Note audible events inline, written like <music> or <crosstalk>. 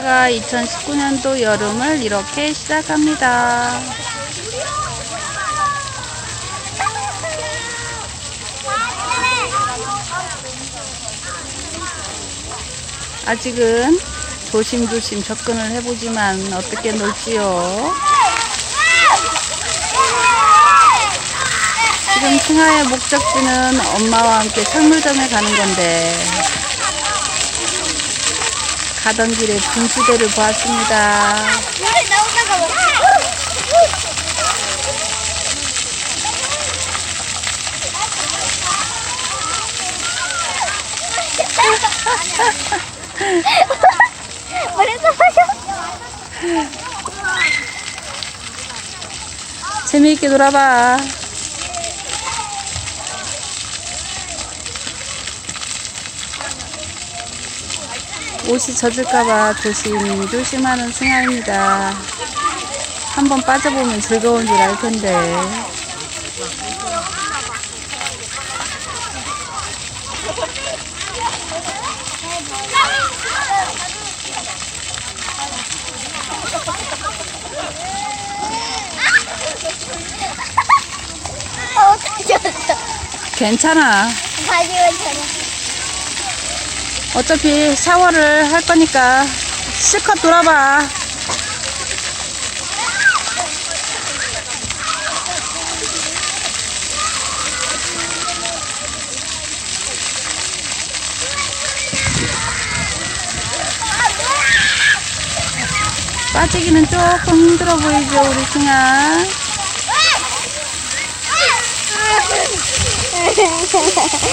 승하가 2019년도 여름을 이렇게 시작합니다. 아직은 조심조심 접근을 해보지만 어떻게 놀지요? 지금 승하의 목적지는 엄마와 함께 철물점에 가는 건데 가던 길에 분수대를 보았습니다. 물에 나오다가 와. 물에서 마셔. 재미있게 놀아봐. 옷이 젖을까봐 조심 조심하는 승아입니다. 한번 빠져보면 즐거운 줄 알 텐데. 어. 괜찮아. 저는. 어차피 샤워를 할 거니까 실컷 놀아봐. 빠지기는 조금 힘들어 보이죠, 우리 승아. 아! <laughs>